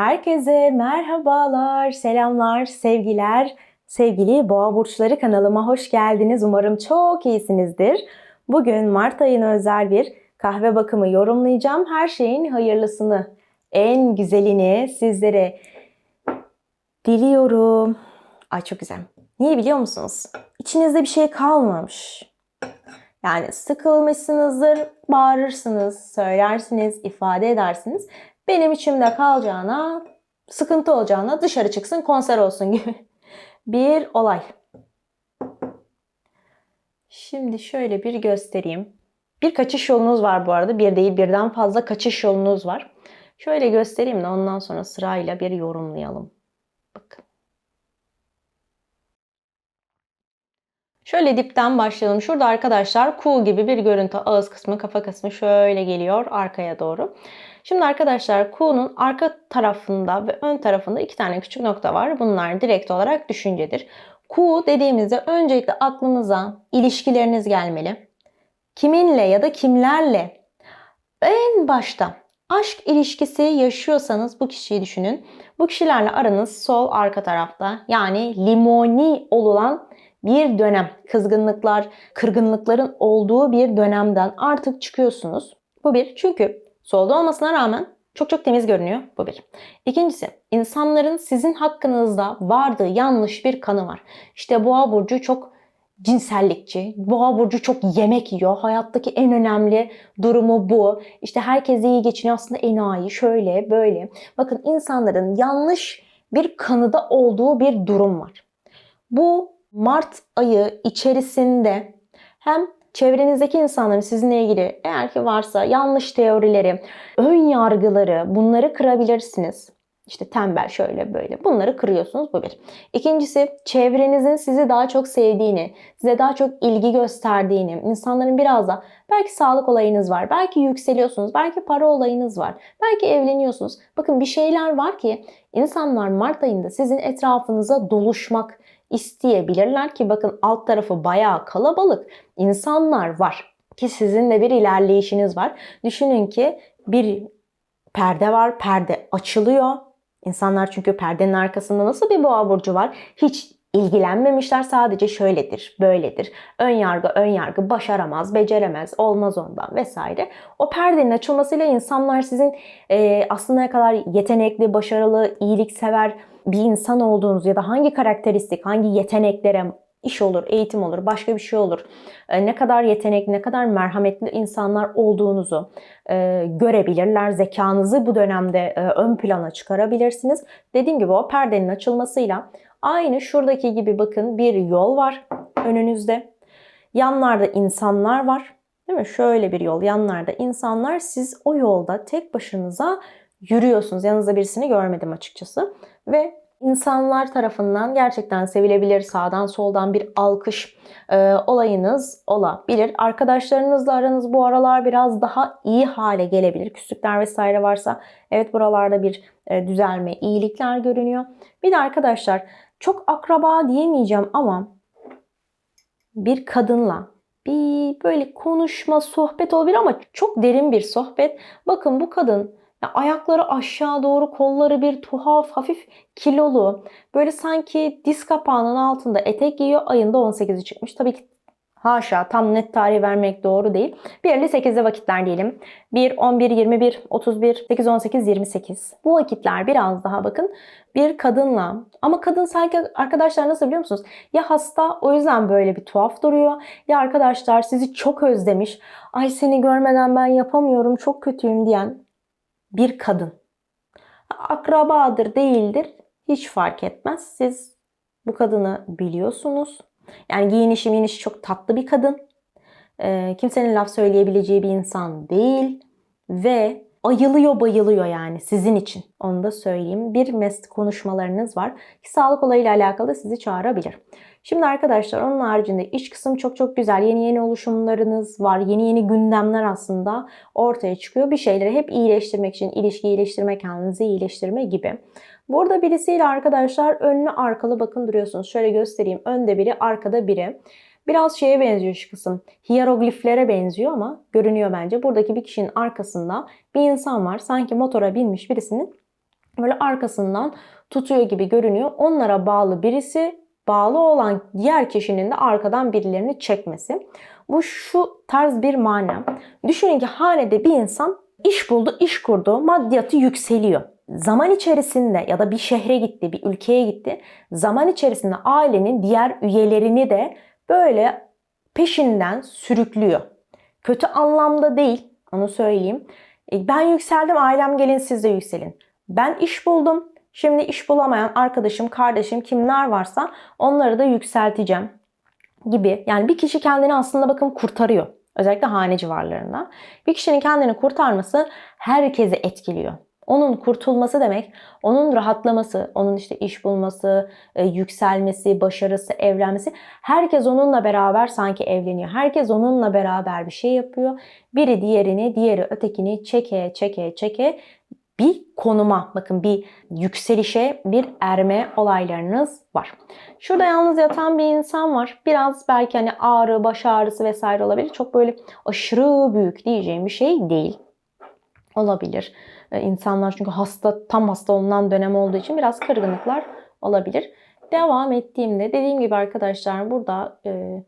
Herkese merhabalar, selamlar, sevgiler. Sevgili Boğa Burçları kanalıma hoş geldiniz. Umarım çok iyisinizdir. Bugün Mart ayına özel bir kahve bakımı yorumlayacağım. Her şeyin hayırlısını, en güzelini sizlere diliyorum. Ay çok güzel. Niye biliyor musunuz? İçinizde bir şey kalmamış. Yani sıkılmışsınızdır, bağırırsınız, söylersiniz, ifade edersiniz. Benim içimde kalacağına, sıkıntı olacağına dışarı çıksın, konser olsun gibi bir olay. Şimdi şöyle bir göstereyim. Bir kaçış yolunuz var bu arada. Bir değil birden fazla kaçış yolunuz var. Şöyle göstereyim de ondan sonra sırayla bir yorumlayalım. Bakın. Şöyle dipten başlayalım. Şurada arkadaşlar kuğu gibi bir görüntü. Ağız kısmı, kafa kısmı şöyle geliyor arkaya doğru. Şimdi arkadaşlar kuğunun arka tarafında ve ön tarafında iki tane küçük nokta var. Bunlar direkt olarak düşüncedir. Kuğu dediğimizde öncelikle aklınıza ilişkileriniz gelmeli. Kiminle ya da kimlerle en başta aşk ilişkisi yaşıyorsanız bu kişiyi düşünün. Bu kişilerle aranız sol arka tarafta yani limoni olulan bir dönem. Kızgınlıklar, kırgınlıkların olduğu bir dönemden artık çıkıyorsunuz. Bu bir. Çünkü solda olmasına rağmen çok çok temiz görünüyor. Bu bir. İkincisi, insanların sizin hakkınızda vardığı yanlış bir kanı var. İşte boğa burcu çok cinsellikçi. Boğa burcu çok yemek yiyor. Hayattaki en önemli durumu bu. İşte herkes iyi geçiniyor aslında enayi şöyle böyle. Bakın insanların yanlış bir kanıda olduğu bir durum var. Bu Mart ayı içerisinde hem çevrenizdeki insanların sizinle ilgili eğer ki varsa yanlış teorileri, ön yargıları bunları kırabilirsiniz. İşte tembel şöyle böyle. Bunları kırıyorsunuz bu bir. İkincisi çevrenizin sizi daha çok sevdiğini, size daha çok ilgi gösterdiğini, insanların biraz da belki sağlık olayınız var, belki yükseliyorsunuz, belki para olayınız var, belki evleniyorsunuz. Bakın bir şeyler var ki insanlar Mart ayında sizin etrafınıza doluşmak, isteyebilirler ki bakın alt tarafı bayağı kalabalık insanlar var ki sizin de bir ilerleyişiniz var. Düşünün ki bir perde var, perde açılıyor. İnsanlar çünkü perdenin arkasında nasıl bir boğa burcu var? Hiç ilgilenmemişler sadece şöyledir, böyledir. Ön yargı, ön yargı başaramaz, beceremez, olmaz ondan vesaire. O perdenin açılmasıyla insanlar sizin e, aslında ne kadar yetenekli, başarılı, iyiliksever bir insan olduğunuz ya da hangi karakteristik, hangi yeteneklere iş olur, eğitim olur, başka bir şey olur. E, ne kadar yetenekli, ne kadar merhametli insanlar olduğunuzu e, görebilirler. Zekanızı bu dönemde e, ön plana çıkarabilirsiniz. Dediğim gibi o perdenin açılmasıyla aynı şuradaki gibi bakın bir yol var önünüzde. Yanlarda insanlar var. Değil mi? Şöyle bir yol. Yanlarda insanlar. Siz o yolda tek başınıza yürüyorsunuz. Yanınızda birisini görmedim açıkçası. Ve insanlar tarafından gerçekten sevilebilir sağdan soldan bir alkış e, olayınız olabilir. Arkadaşlarınızla aranız bu aralar biraz daha iyi hale gelebilir. Küslükler vesaire varsa evet buralarda bir e, düzelme, iyilikler görünüyor. Bir de arkadaşlar çok akraba diyemeyeceğim ama bir kadınla bir böyle konuşma, sohbet olabilir ama çok derin bir sohbet. Bakın bu kadın ya ayakları aşağı doğru, kolları bir tuhaf, hafif kilolu. Böyle sanki diz kapağının altında etek giyiyor. Ayında 18'i çıkmış. Tabii ki haşa tam net tarih vermek doğru değil. 1 ile 8'e vakitler diyelim. 1, 11, 21, 31, 8, 18, 28. Bu vakitler biraz daha bakın bir kadınla ama kadın sanki arkadaşlar nasıl biliyor musunuz? Ya hasta o yüzden böyle bir tuhaf duruyor. Ya arkadaşlar sizi çok özlemiş. Ay seni görmeden ben yapamıyorum çok kötüyüm diyen bir kadın. Akrabadır değildir hiç fark etmez. Siz bu kadını biliyorsunuz. Yani giyinişi minişi çok tatlı bir kadın. Ee, kimsenin laf söyleyebileceği bir insan değil. Ve ayılıyor bayılıyor yani sizin için. Onu da söyleyeyim. Bir mes konuşmalarınız var ki sağlık olayıyla alakalı sizi çağırabilir. Şimdi arkadaşlar onun haricinde iç kısım çok çok güzel. Yeni yeni oluşumlarınız var. Yeni yeni gündemler aslında ortaya çıkıyor. Bir şeyleri hep iyileştirmek için, ilişki iyileştirme, kendinizi iyileştirme gibi. Burada birisiyle arkadaşlar önlü arkalı bakın duruyorsunuz. Şöyle göstereyim. Önde biri, arkada biri. Biraz şeye benziyor şu kısım. Hierogliflere benziyor ama görünüyor bence. Buradaki bir kişinin arkasında bir insan var. Sanki motora binmiş birisinin böyle arkasından tutuyor gibi görünüyor. Onlara bağlı birisi bağlı olan diğer kişinin de arkadan birilerini çekmesi. Bu şu tarz bir mana. Düşünün ki hanede bir insan iş buldu, iş kurdu, maddiyatı yükseliyor. Zaman içerisinde ya da bir şehre gitti, bir ülkeye gitti. Zaman içerisinde ailenin diğer üyelerini de böyle peşinden sürüklüyor. Kötü anlamda değil, onu söyleyeyim. E, Ben yükseldim, ailem gelin siz de yükselin. Ben iş buldum. Şimdi iş bulamayan arkadaşım, kardeşim kimler varsa onları da yükselteceğim gibi. Yani bir kişi kendini aslında bakın kurtarıyor. Özellikle hane civarlarında. Bir kişinin kendini kurtarması herkesi etkiliyor. Onun kurtulması demek, onun rahatlaması, onun işte iş bulması, e, yükselmesi, başarısı, evlenmesi. Herkes onunla beraber sanki evleniyor. Herkes onunla beraber bir şey yapıyor. Biri diğerini, diğeri ötekini çeke, çeke, çeke bir konuma, bakın bir yükselişe, bir erme olaylarınız var. Şurada yalnız yatan bir insan var. Biraz belki hani ağrı, baş ağrısı vesaire olabilir. Çok böyle aşırı büyük diyeceğim bir şey değil. Olabilir. Ee, İnsanlar çünkü hasta, tam hasta olunan dönem olduğu için biraz kırgınlıklar olabilir. Devam ettiğimde dediğim gibi arkadaşlar burada e,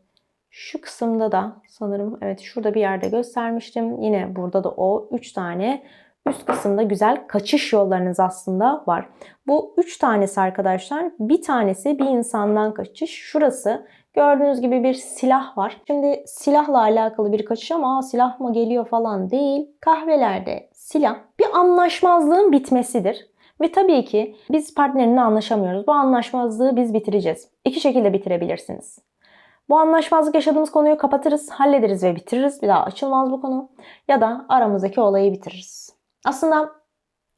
şu kısımda da sanırım evet şurada bir yerde göstermiştim. Yine burada da o 3 tane üst kısımda güzel kaçış yollarınız aslında var. Bu 3 tanesi arkadaşlar bir tanesi bir insandan kaçış. Şurası gördüğünüz gibi bir silah var. Şimdi silahla alakalı bir kaçış ama "Aa, silah mı geliyor falan değil. Kahvelerde silah bir anlaşmazlığın bitmesidir. Ve tabii ki biz partnerinle anlaşamıyoruz. Bu anlaşmazlığı biz bitireceğiz. İki şekilde bitirebilirsiniz. Bu anlaşmazlık yaşadığımız konuyu kapatırız, hallederiz ve bitiririz. Bir daha açılmaz bu konu. Ya da aramızdaki olayı bitiririz. Aslında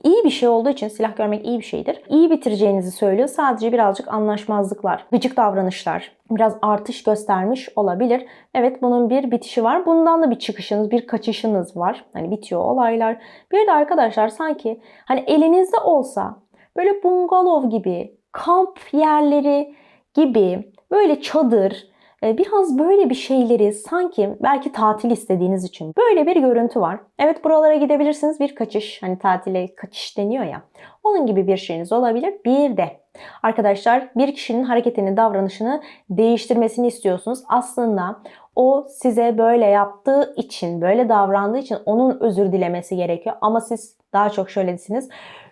iyi bir şey olduğu için silah görmek iyi bir şeydir. İyi bitireceğinizi söylüyor. Sadece birazcık anlaşmazlıklar, gıcık davranışlar, biraz artış göstermiş olabilir. Evet bunun bir bitişi var. Bundan da bir çıkışınız, bir kaçışınız var. Hani bitiyor olaylar. Bir de arkadaşlar sanki hani elinizde olsa böyle bungalov gibi, kamp yerleri gibi böyle çadır, Biraz böyle bir şeyleri sanki belki tatil istediğiniz için böyle bir görüntü var. Evet buralara gidebilirsiniz bir kaçış. Hani tatile kaçış deniyor ya. Onun gibi bir şeyiniz olabilir. Bir de arkadaşlar bir kişinin hareketini, davranışını değiştirmesini istiyorsunuz. Aslında o size böyle yaptığı için, böyle davrandığı için onun özür dilemesi gerekiyor. Ama siz daha çok şöyle desiniz.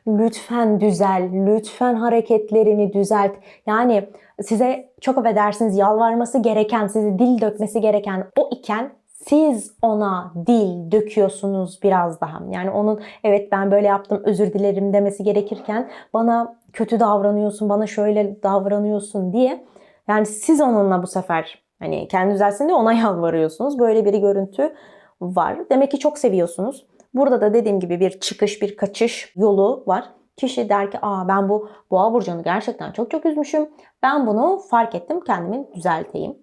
Lütfen düzel, lütfen hareketlerini düzelt. Yani size çok affedersiniz yalvarması gereken, sizi dil dökmesi gereken o iken siz ona dil döküyorsunuz biraz daha. Yani onun evet ben böyle yaptım özür dilerim demesi gerekirken bana kötü davranıyorsun, bana şöyle davranıyorsun diye. Yani siz onunla bu sefer hani kendi düzelsin diye ona yalvarıyorsunuz. Böyle bir görüntü var. Demek ki çok seviyorsunuz. Burada da dediğim gibi bir çıkış, bir kaçış yolu var. Kişi der ki aa ben bu boğa burcunu gerçekten çok çok üzmüşüm. Ben bunu fark ettim kendimi düzelteyim.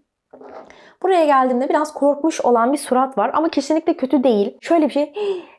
Buraya geldiğimde biraz korkmuş olan bir surat var ama kesinlikle kötü değil. Şöyle bir şey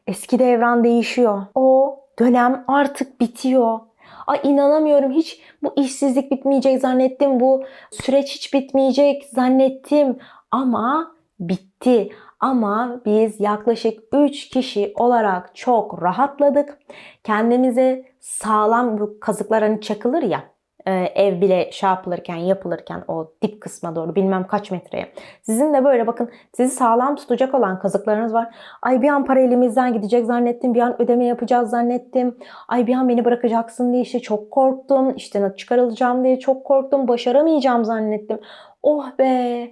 eski devran değişiyor. O dönem artık bitiyor. Ay inanamıyorum hiç bu işsizlik bitmeyecek zannettim. Bu süreç hiç bitmeyecek zannettim. Ama bitti. Ama biz yaklaşık 3 kişi olarak çok rahatladık. Kendimize sağlam bu kazıklar hani çakılır ya e, ev bile şey yapılırken yapılırken o dip kısma doğru bilmem kaç metreye. Sizin de böyle bakın sizi sağlam tutacak olan kazıklarınız var. Ay bir an para elimizden gidecek zannettim. Bir an ödeme yapacağız zannettim. Ay bir an beni bırakacaksın diye işte çok korktum. İşte çıkarılacağım diye çok korktum. Başaramayacağım zannettim. Oh be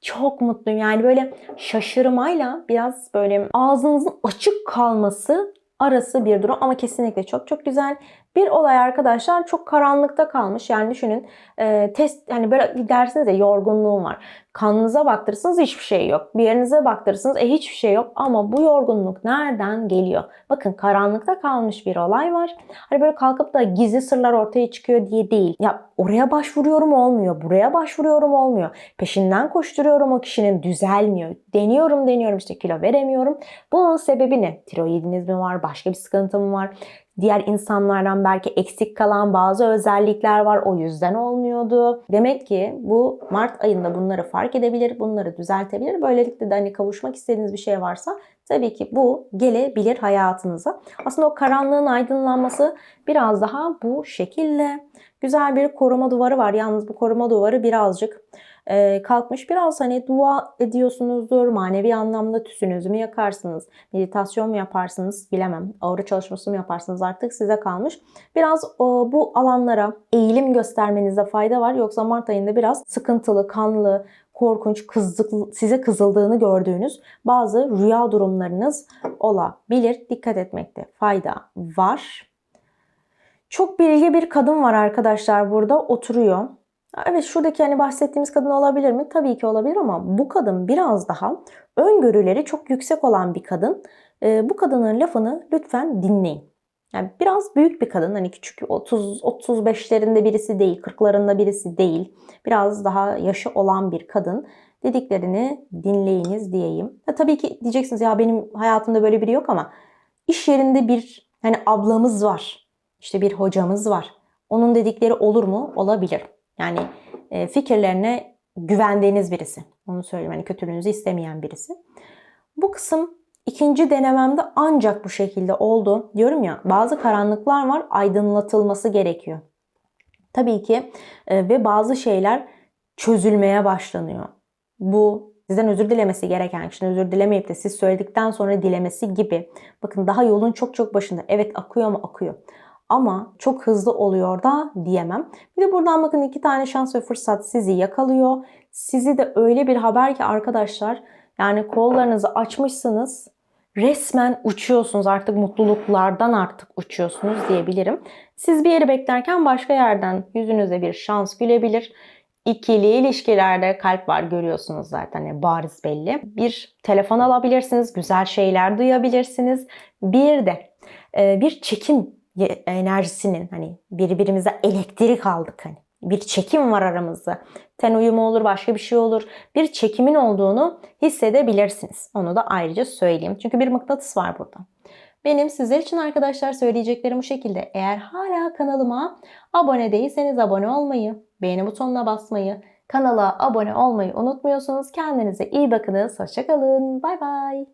çok mutluyum. Yani böyle şaşırmayla biraz böyle ağzınızın açık kalması arası bir durum ama kesinlikle çok çok güzel. Bir olay arkadaşlar çok karanlıkta kalmış. Yani düşünün e, test hani böyle dersiniz ya yorgunluğum var. Kanınıza baktırırsınız hiçbir şey yok. Bir yerinize baktırırsınız e hiçbir şey yok. Ama bu yorgunluk nereden geliyor? Bakın karanlıkta kalmış bir olay var. Hani böyle kalkıp da gizli sırlar ortaya çıkıyor diye değil. Ya oraya başvuruyorum olmuyor. Buraya başvuruyorum olmuyor. Peşinden koşturuyorum o kişinin düzelmiyor. Deniyorum deniyorum işte kilo veremiyorum. Bunun sebebi ne? Tiroidiniz mi var? Başka bir sıkıntı mı var? Diğer insanlardan belki eksik kalan bazı özellikler var. O yüzden olmuyordu. Demek ki bu Mart ayında bunları fark edebilir, bunları düzeltebilir. Böylelikle de hani kavuşmak istediğiniz bir şey varsa tabii ki bu gelebilir hayatınıza. Aslında o karanlığın aydınlanması biraz daha bu şekilde. Güzel bir koruma duvarı var. Yalnız bu koruma duvarı birazcık e, kalkmış. Biraz hani dua ediyorsunuzdur. Manevi anlamda tüsünüzü mü yakarsınız? Meditasyon mu yaparsınız? Bilemem. Aura çalışması mı yaparsınız? Artık size kalmış. Biraz bu alanlara eğilim göstermenize fayda var. Yoksa Mart ayında biraz sıkıntılı, kanlı, korkunç, kızdık, size kızıldığını gördüğünüz bazı rüya durumlarınız olabilir. Dikkat etmekte fayda var. Çok bilgi bir kadın var arkadaşlar burada oturuyor. Evet şuradaki hani bahsettiğimiz kadın olabilir mi? Tabii ki olabilir ama bu kadın biraz daha öngörüleri çok yüksek olan bir kadın. Ee, bu kadının lafını lütfen dinleyin. Yani biraz büyük bir kadın. Hani küçük 30 35'lerinde birisi değil, 40'larında birisi değil. Biraz daha yaşı olan bir kadın. Dediklerini dinleyiniz diyeyim. Ya tabii ki diyeceksiniz ya benim hayatımda böyle biri yok ama iş yerinde bir hani ablamız var. İşte bir hocamız var. Onun dedikleri olur mu? Olabilir. Yani e, fikirlerine güvendiğiniz birisi. Onu söyleyeyim. Hani kötülüğünüzü istemeyen birisi. Bu kısım ikinci denememde ancak bu şekilde oldu. Diyorum ya bazı karanlıklar var aydınlatılması gerekiyor. Tabii ki e, ve bazı şeyler çözülmeye başlanıyor. Bu sizden özür dilemesi gereken kişinin özür dilemeyip de siz söyledikten sonra dilemesi gibi. Bakın daha yolun çok çok başında. Evet akıyor mu akıyor ama çok hızlı oluyor da diyemem. Bir de buradan bakın iki tane şans ve fırsat sizi yakalıyor. Sizi de öyle bir haber ki arkadaşlar yani kollarınızı açmışsınız resmen uçuyorsunuz artık mutluluklardan artık uçuyorsunuz diyebilirim. Siz bir yeri beklerken başka yerden yüzünüze bir şans gülebilir. İkili ilişkilerde kalp var görüyorsunuz zaten yani bariz belli. Bir telefon alabilirsiniz, güzel şeyler duyabilirsiniz. Bir de e, bir çekim enerjisinin hani birbirimize elektrik aldık hani bir çekim var aramızda. Ten uyumu olur, başka bir şey olur. Bir çekimin olduğunu hissedebilirsiniz. Onu da ayrıca söyleyeyim. Çünkü bir mıknatıs var burada. Benim sizler için arkadaşlar söyleyeceklerim bu şekilde. Eğer hala kanalıma abone değilseniz abone olmayı, beğeni butonuna basmayı, kanala abone olmayı unutmuyorsunuz. Kendinize iyi bakınız. Hoşçakalın. Bay bay.